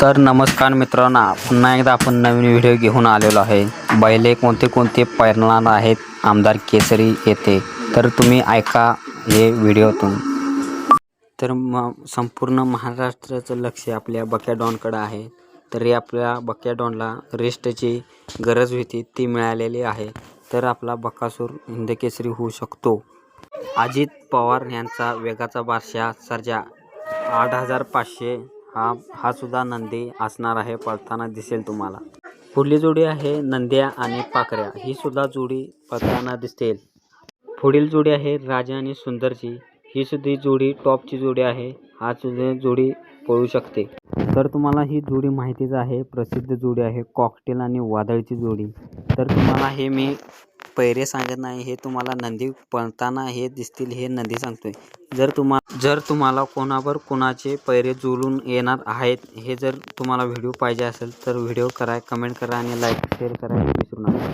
तर नमस्कार मित्रांनो पुन्हा एकदा आपण नवीन व्हिडिओ घेऊन आलेलो आहे. बैले कोणते कोणते पैरणार आहेत? आमदार केसरी येथे तर तुम्ही ऐका हे व्हिडिओतून तर म संपूर्ण महाराष्ट्राचं लक्ष आपल्या बक्या डॉनकडं आहे. तरी आपल्या बक्या डॉनला रेस्टची गरज होती ती मिळालेली आहे. तर आपला बकासूर हिंदकेसरी होऊ शकतो. अजित पवार यांचा वेगाचा बादशाह सर्जा आठ हजार पाचशे हा हा सुद्धा नंदी असणार आहे पळताना दिसेल तुम्हाला. पुढली जोडी आहे नंद्या आणि पाकऱ्या ही सुद्धा जोडी पळताना दिसेल. पुढील जोडी आहे राजा आणि सुंदरची. ही सुद्धा जोडी टॉपची जोडी आहे. हा सुद्धा जोडी पळू शकते. तर तुम्हाला ही जोडी माहितीच आहे. प्रसिद्ध जोडी आहे कॉकटेल आणि वादळची जोडी. तर तुम्हाला हे मी पैरे सांगत नाही हे तुम्हाला नंदी पळताना हे दिसतील हे नंदी सांगतोय. जर तुम्हा जर तुम्हाला कोणावर कोणाचे पैरे जुळून येणार आहेत हे जर तुम्हाला व्हिडिओ पाहिजे असेल तर व्हिडिओ करा कमेंट करा आणि लाईक शेअर करायला विसरू नका.